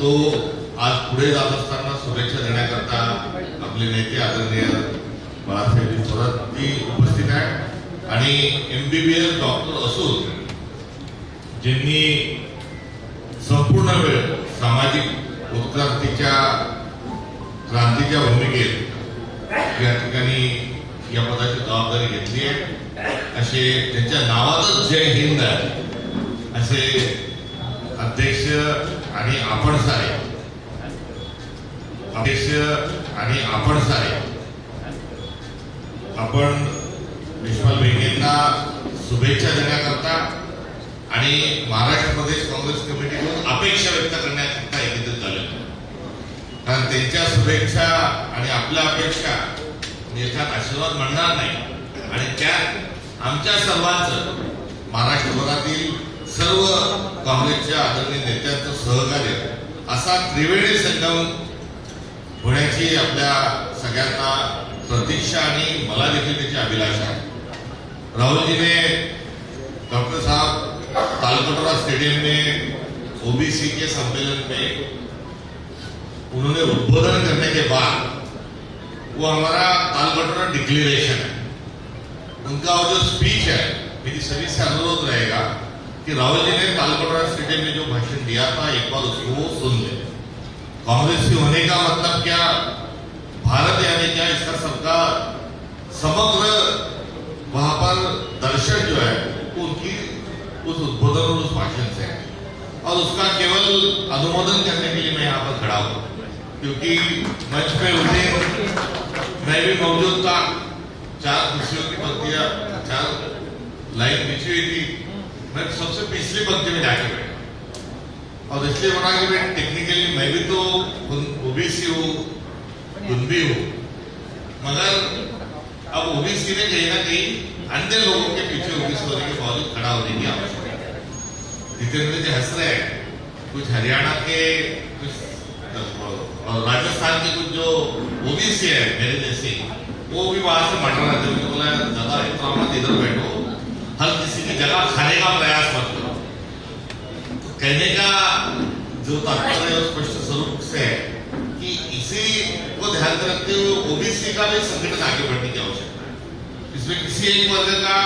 तो आज पुढे जात असताना शुभेच्छा देण्याकरता आपले नेते आदरणीय बाळासाहेब थोरात ती उपस्थित आहेत. आणि M B B S doctor असून ज्यांनी संपूर्ण वेळ सामाजिक उत्क्रांतीच्या क्रांतीच्या भूमिकेत या ठिकाणी या पदाची जबाबदारी घेतली आहे. असे त्यांच्या नावातच जय हिंद आहे. असे अध्यक्ष आणि आपण सारे. अध्यक्ष आणि आपण सारे. आपण विश्वाल बहिणींना शुभेच्छा देण्याकरता आणि महाराष्ट्र प्रदेश काँग्रेस कमिटीकडून अपेक्षा व्यक्त करण्याकरता एकत्रित झाले. कारण त्यांच्या शुभेच्छा आणि आपल्या अपेक्षा याच्यात आशीर्वाद म्हणणार नाही. आणि त्यात आमच्या सर्वांचं महाराष्ट्रभरातील सर्व काँग्रेसच्या आदरणीय नेत्यांचं सहकार्य त्रिवेणी संगम होण्याची आपल्या सगळ्यांना प्रतीक्षा आणि मला देखील त्याची अभिलाषा आहे. राहुल जी ने डॉक्टर साहब तालकटोरा स्टेडियम में ओबीसी के सम्मेलन में उन्होंने उद्बोधन करने के बाद वो हमारा तालकटोरा डिक्लेरेशन है. उनका वो जो स्पीच है, मेरी सभी से अनुरोध रहेगा कि राहुल जी ने तालकटोरा स्टेडियम में जो भाषण दिया था, एक बार उसको सुन ले। कांग्रेस के होने का मतलब क्या? भारत यानी क्या? इसका सबका समग्र वहाँ पर दर्शन जो है उनकी उस उद्बोधन और उस भाषण से और उसका केवल अनुमोदन करने के लिए मैं यहाँ पर खड़ा हूँ, क्योंकि मंच पे उठे मैं भी मौजूद था। चार कुर्सियों की पंक्तियाँ, चार लाइन बिछी हुई थी। मैं सबसे पिछली पंक्ति में जाके बैठा और इसलिए बना कि मैं टेक्निकली मैं भी तो ओबीसी हूँ भी हूँ। मगर अब ओबीसी ने कहीं ना कहीं अन्य लोगों के पीछे ओबीसी होने के बावजूद खड़ा होने की आवश्यकता है। जितेंद्र जी हंस रहे हैं, कुछ हरियाणा के, कुछ, और राजस्थान के कुछ जो ओबीसी है, मेरे जैसे, वो भी वहाँ से मटर थे बोला, दादा इतना मत इधर बैठो का प्रयास मत करो। कहने का जो तात्पर्य है स्पष्ट स्वरूप से है कि इसी को ध्यान में रखते हुए ओबीसी का भी संगठन आगे बढ़ने की आवश्यकता है। इसमें किसी एक वर्ग का